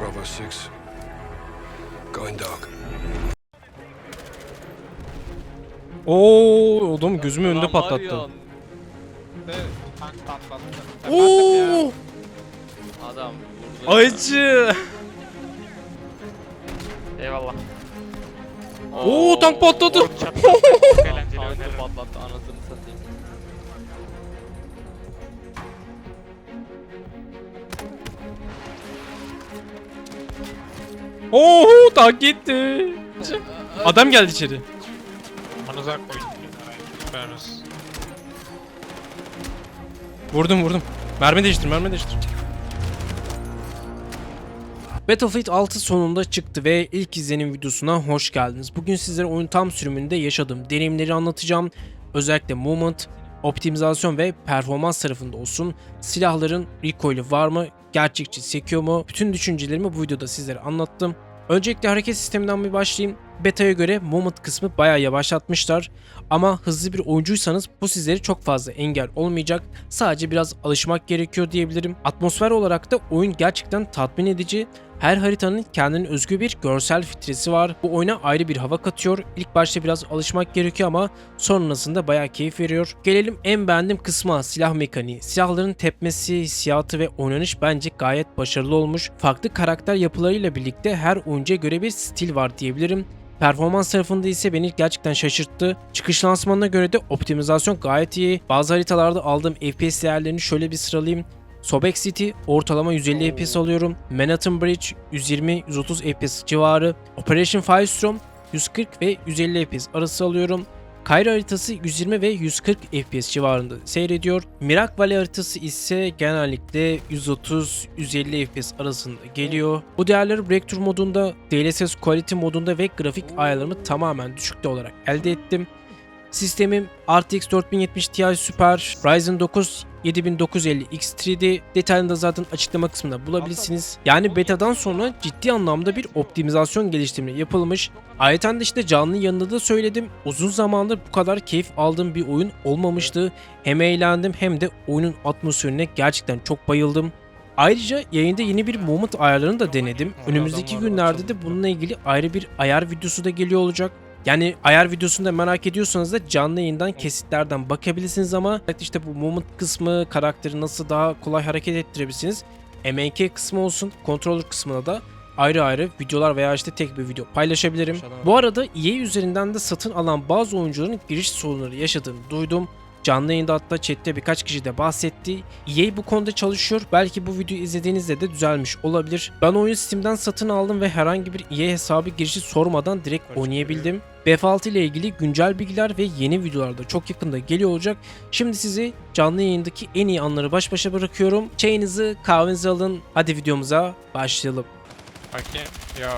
Bravo 6. Going dark. Oo, adam gözümün önünde patlattı. tank. Oo, Adam vurdu. acı. Eyvallah. Oo, tank patladı. Eğlenceli patlattı anasını satayım. Oo, tank gitti. Adam geldi içeri. Amanıza koydum. Vurdum vurdum. Mermi değiştir, mermi değiştir. Battlefield 6 sonunda çıktı ve ilk izlenim videosuna hoş geldiniz. Bugün sizlere oyun tam sürümünde yaşadığım deneyimleri anlatacağım. Özellikle movement, optimizasyon ve performans tarafında olsun. Silahların recoil'i var mı? Gerçekçi sekiyor mu? Bütün düşüncelerimi bu videoda sizlere anlattım. Öncelikle hareket sisteminden bir başlayayım. Beta'ya göre movement kısmı bayağı yavaşlatmışlar. Ama hızlı bir oyuncuysanız bu sizleri çok fazla engel olmayacak. Sadece biraz alışmak gerekiyor diyebilirim. Atmosfer olarak da oyun gerçekten tatmin edici. Her haritanın kendine özgü bir görsel filtresi var. Bu oyuna ayrı bir hava katıyor. İlk başta biraz alışmak gerekiyor ama sonrasında bayağı keyif veriyor. Gelelim en beğendiğim kısma silah mekaniği. Silahların tepmesi, hissiyatı ve oynanış bence gayet başarılı olmuş. Farklı karakter yapılarıyla birlikte her oyuncuya göre bir stil var diyebilirim. Performans tarafında ise beni gerçekten şaşırttı. Çıkış lansmanına göre de optimizasyon gayet iyi. Bazı haritalarda aldığım FPS değerlerini şöyle bir sıralayayım. Sobek City ortalama 150 FPS alıyorum. Manhattan Bridge 120-130 FPS civarı. Operation Firestorm 140 ve 150 FPS arası alıyorum. Kayra haritası 120 ve 140 FPS civarında seyrediyor. Mirak Valley haritası ise genellikle 130-150 FPS arasında geliyor. Bu değerleri Breakthrough modunda, DLSS Quality modunda ve grafik ayarlarımı tamamen düşükte olarak elde ettim. Sistemim RTX 4070 Ti Super, Ryzen 9 7950 X3'de detayını da zaten açıklama kısmında bulabilirsiniz. Yani betadan sonra ciddi anlamda bir optimizasyon geliştirme yapılmış. Ayrıca de işte canlı yanında da söyledim. Uzun zamandır bu kadar keyif aldığım bir oyun olmamıştı. Hem eğlendim hem de oyunun atmosferine gerçekten çok bayıldım. Ayrıca yayında yeni bir moment ayarlarını da denedim. Önümüzdeki günlerde de bununla ilgili ayrı bir ayar videosu da geliyor olacak. Yani ayar videosunu da merak ediyorsanız da canlı yayından kesitlerden bakabilirsiniz ama işte bu moment kısmı karakteri nasıl daha kolay hareket ettirebilirsiniz. MNK kısmı olsun, controller kısmına da ayrı ayrı videolar veya işte tek bir video paylaşabilirim. Bu arada EA üzerinden de satın alan bazı oyuncuların giriş sorunları yaşadığını duydum. Canlı yayında hatta chatte birkaç kişi de bahsetti. EA bu konuda çalışıyor. Belki bu videoyu izlediğinizde de düzelmiş olabilir. Ben oyunu Steam'den satın aldım ve herhangi bir EA hesabı girişi sormadan direkt oynayabildim. BF6 ile ilgili güncel bilgiler ve yeni videolarda çok yakında geliyor olacak. Şimdi sizi canlı yayındaki en iyi anları baş başa bırakıyorum. Çayınızı, kahvenizi alın. Hadi videomuza başlayalım. Bakayım. Yo.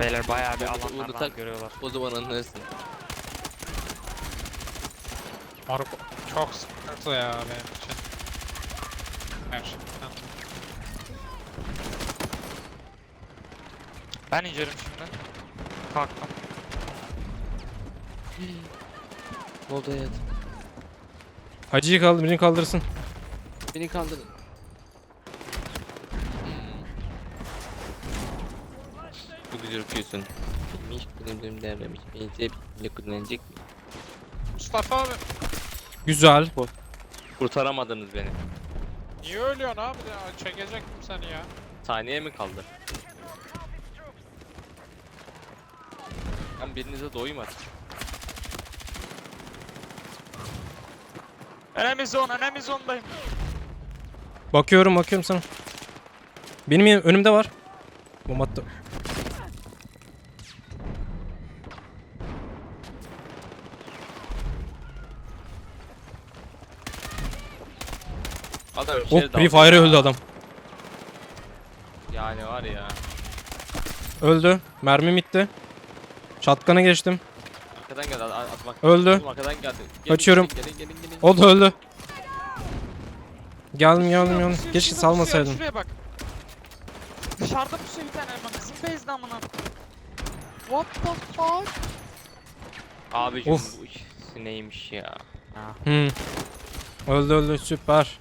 Beyler bayağı bir alanlardan tak- görüyorlar. O zaman anlarsın. Moruk çok sıkıntı ya benim için. Gerçekten. Ben incerim şimdi. Kalktım. Oldu hayat? Hacı'yı kaldır, birini kaldırsın. Beni kaldırın. Çok güzel okuyorsun. Bilmiş kullanımlarımı değerlemiş. Beni bile kullanacak mı? Mustafa abi. Güzel. Kurtaramadınız beni. Niye ölüyorsun abi ya? Çekecektim seni ya. Saniye mi kaldı? Birinize doymadım. Enemy zone, enemy zone'dayım. Bakıyorum, bakıyorum sana. Benim önümde var. Bomba attı. Adam bir Oh, şeye Free Fire ya. öldü adam. Yani var ya. Öldü. Mermim bitti. Shotgun'a geçtim. Arkadan geldi. a- Atmak. Öldü. Oğlum Arkadan geldi. Gelin, Kaçıyorum. Gelin gelin gelin. gelin. O da öldü. Geldim geldim geldim. Keşke pusuyor, Şuraya bak. Dışarıda pusuyor bir tane eleman. Bizim base'de amına. What the fuck? Abicim Of. bu neymiş ya. Hmm. Öldü öldü süper.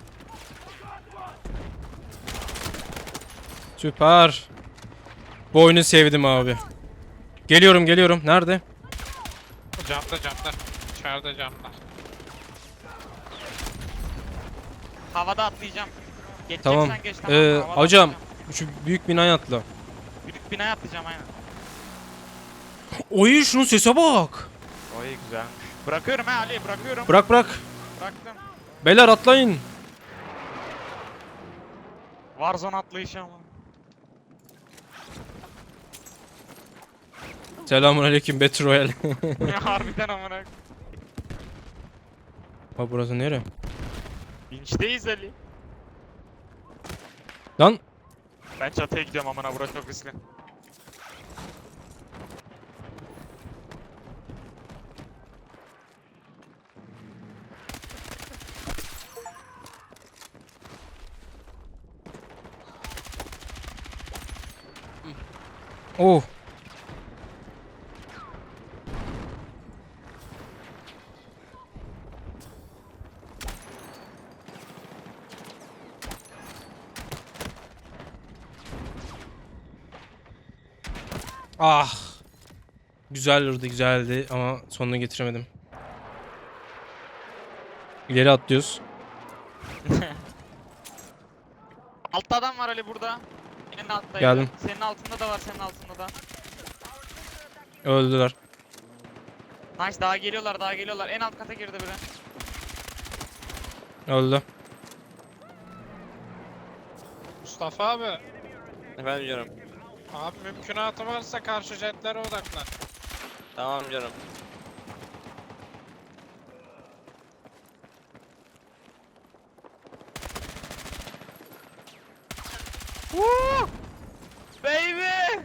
Süper. Bu oyunu sevdim abi. Geliyorum geliyorum. Nerede? Camda camda. İçeride camda. Havada atlayacağım. Tamam. Geçeceksen geç tamam. Ee, havada hocam atlayacağım. şu büyük binaya atla. Büyük binaya atlayacağım aynen. Oy şunun sese bak. Oy güzel. Bırakıyorum ha Ali bırakıyorum. Bırak bırak. Bıraktım. Beyler atlayın. Warzone atlayışı ama. Selamun aleyküm Battle Royale. Harbiden amına. Bak burası nere? Vinçteyiz Ali. Lan Ben çatıya gidiyorum amına burası çok riskli. oh. Ah. Güzel vurdu güzeldi ama sonunu getiremedim. İleri atlıyoruz. Altta adam var Ali burada. En altta. Geldim. Senin altında da var senin altında da. Öldüler. Nice daha geliyorlar daha geliyorlar. En alt kata girdi biri. Öldü. Mustafa abi. Efendim canım. Abi mümkünatı varsa karşı jetlere odaklan. Tamam canım. Woo! Baby!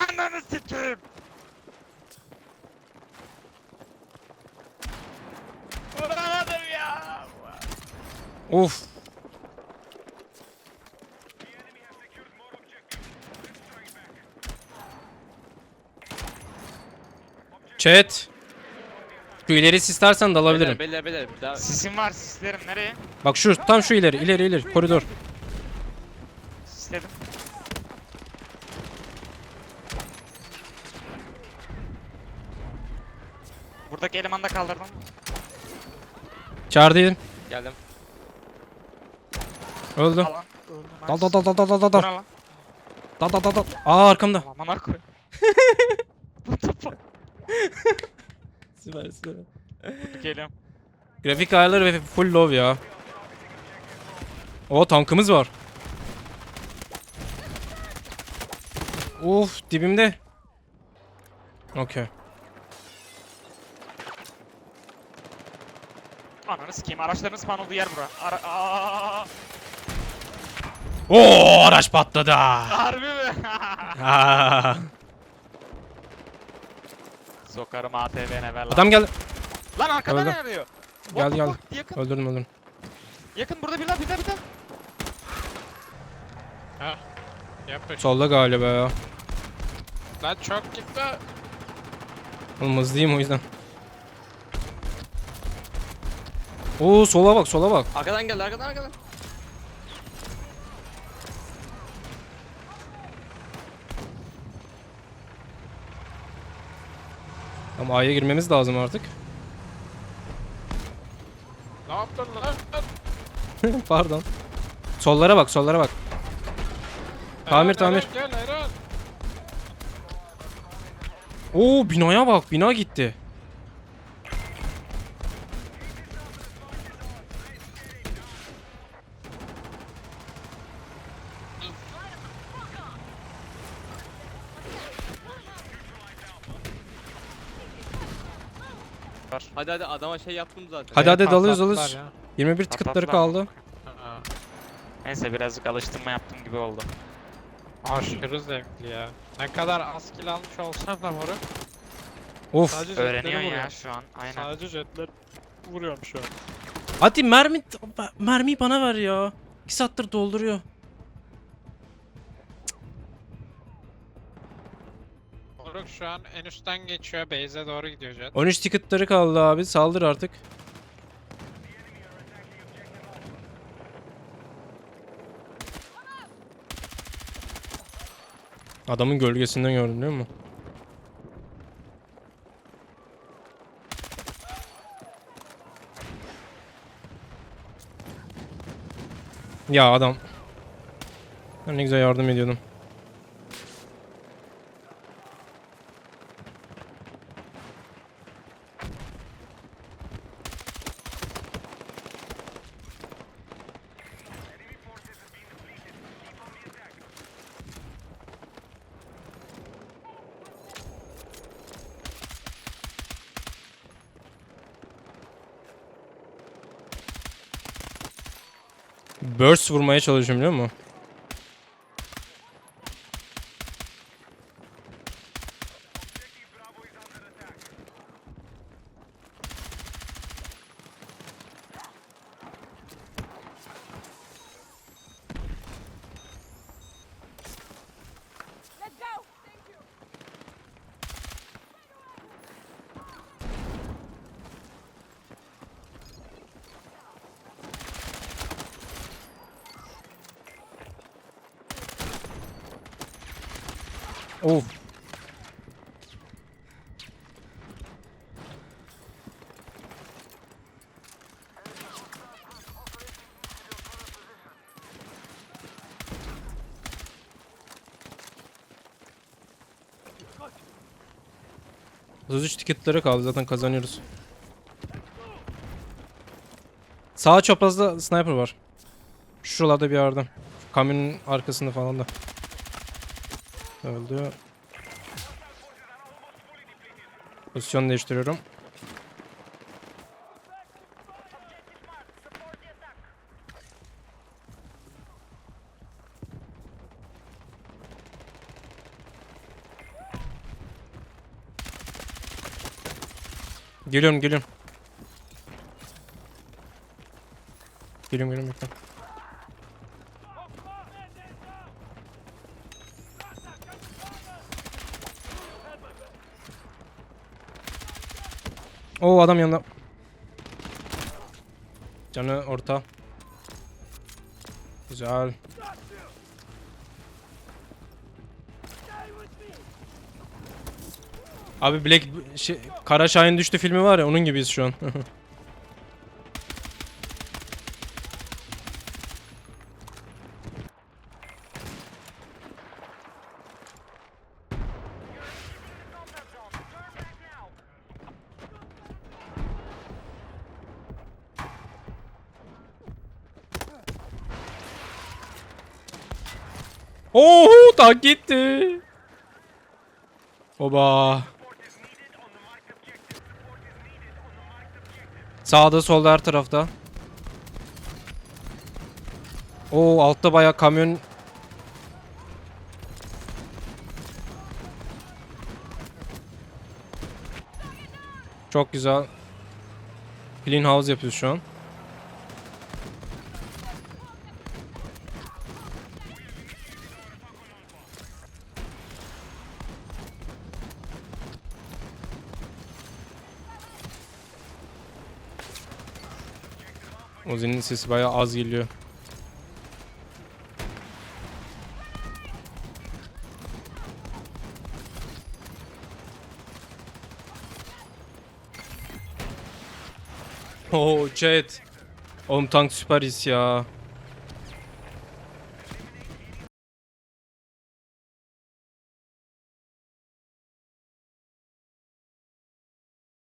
Ananı sikeyim. Vuramadım ya. Of. Chat. Şu ileri istersen dalabilirim. Beyler beyler beyler. Daha... Sisim var sislerim nereye? Bak şu tam şu ileri ileri ileri koridor. Sisledim. Buradaki elemanı da kaldırdım. Çağırdayım. Geldim. Öldü. Alan. Öldü. Dal dal dal dal dal dal dal dal dal dal dal. Aa arkamda. Amına koy. Süper süper. Geliyorum. Grafik ayarları ve full low ya. O tankımız var. Uf dibimde. Okey. Ananı sikeyim araçların spawn olduğu yer bura. Ara Aa, Oo araç patladı. harbi mi? Aa. Sokarım ATV'ne ver lan. Adam geldi. Lan arkadan Öldü. ne arıyor? Geldi geldi. Yakın. Öldürdüm öldürdüm. Yakın burada bir daha bir daha bir daha. Ha. Yapış. Solda galiba ya. Lan çok gitti. Oğlum hızlıyım o yüzden. Oo sola bak sola bak. Arkadan geldi arkadan arkadan. Ama A'ya girmemiz lazım artık. Ne yaptın lan? Pardon. Sollara bak sollara bak. Tamir, Eren, tamir. Eren, Gel Eren. Oo binaya bak bina gitti. Hadi hadi adama şey yaptım zaten. Hadi hadi dalıyoruz Patlattılar dalıyoruz. ya. 21 ticketları Patlattılar. kaldı. Ha. Neyse birazcık alıştırma yaptım gibi oldu. Aşırı zevkli ya. Ne kadar az kill almış olsam da moruk. Of. Sadece jetleri Öğreniyorsun vuruyor. ya şu an. Aynen. Sadece jetler vuruyorum şu an. Hadi mermi mermiyi bana ver ya. 2 saattir dolduruyor. Şu an en üstten geçiyor. Base'e doğru gidiyor jet. 13 ticketları kaldı abi. Saldır artık. Adamın gölgesinden gördüm değil mi? Ya adam. Ben ne güzel yardım ediyordum. Burst vurmaya çalışıyorum biliyor musun? Of. Otuz ticketleri kaldı zaten kazanıyoruz. Sağ çaprazda sniper var. Şuralarda bir yerde. Kamyonun arkasında falan da. Öldü. Pozisyon değiştiriyorum. Geliyorum geliyorum. Geliyorum geliyorum bekle. Oo adam yanında. Canı orta. Güzel. Abi Black şey, Kara Şahin düştü filmi var ya onun gibiyiz şu an. Oo tak gitti. Oba. Sağda solda her tarafta. Oo altta bayağı kamyon. Çok güzel. Clean house yapıyoruz şu an. Ozi'nin sesi bayağı az geliyor. Oo chat. Oğlum tank süper his ya.